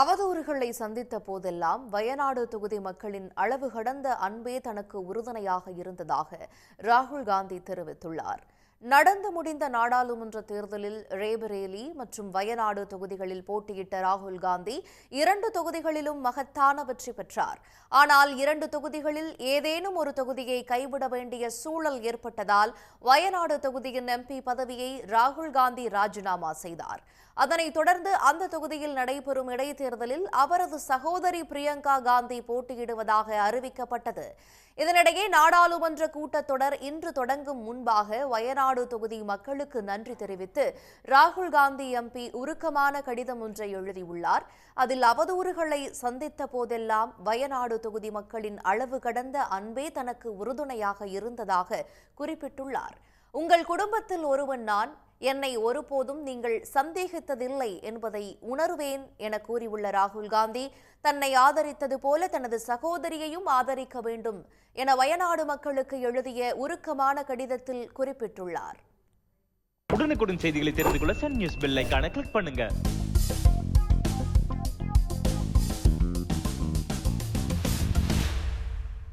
அவதூறுகளை சந்தித்த போதெல்லாம் வயநாடு தொகுதி மக்களின் அளவு கடந்த அன்பே தனக்கு உறுதுணையாக இருந்ததாக ராகுல் காந்தி தெரிவித்துள்ளார். நடந்து முடிந்த நாடாளுமன்ற தேர்தலில் ரேபரேலி மற்றும் வயநாடு தொகுதிகளில் போட்டியிட்ட ராகுல் காந்தி இரண்டு தொகுதிகளிலும் மகத்தான வெற்றி பெற்றார். ஆனால் இரண்டு தொகுதிகளில் ஏதேனும் ஒரு தொகுதியை கைவிட வேண்டிய சூழல் ஏற்பட்டதால் வயநாடு தொகுதியின் எம்பி பதவியை ராகுல் காந்தி ராஜினாமா செய்தார். அதனைத் தொடர்ந்து அந்த தொகுதியில் நடைபெறும் இடைத்தேர்தலில் அவரது சகோதரி பிரியங்கா காந்தி போட்டியிடுவதாக அறிவிக்கப்பட்டது. இதனிடையே நாடாளுமன்ற கூட்டத்தொடர் இன்று தொடங்கும் முன்பாக வயநாடு தொகுதி மக்களுக்கு நன்றி தெரிவித்து ராகுல் காந்தி எம்பி உருக்கமான கடிதம் ஒன்றை எழுதியுள்ளார். அதில் அவதூறுகளை சந்தித்த போதெல்லாம் வயநாடு தொகுதி மக்களின் அளவு கடந்த அன்பே தனக்கு உறுதுணையாக இருந்ததாக குறிப்பிட்டுள்ளார். உங்கள் குடும்பத்தில் ஒருவன் நான் என்னை ஒருபோதும் நீங்கள் சந்தேகித்ததில்லை என்பதை உணர்வேன் என கூறியுள்ள ராகுல் காந்தி தன்னை ஆதரித்தது போல தனது சகோதரியையும் ஆதரிக்க வேண்டும் என வயநாடு மக்களுக்கு எழுதிய உருக்கமான கடிதத்தில் குறிப்பிட்டுள்ளார். உடனுக்குடன் செய்திகளை தெரிந்து கொள்ள சன் நியூஸ் பெல் கிளிக் பண்ணுங்க.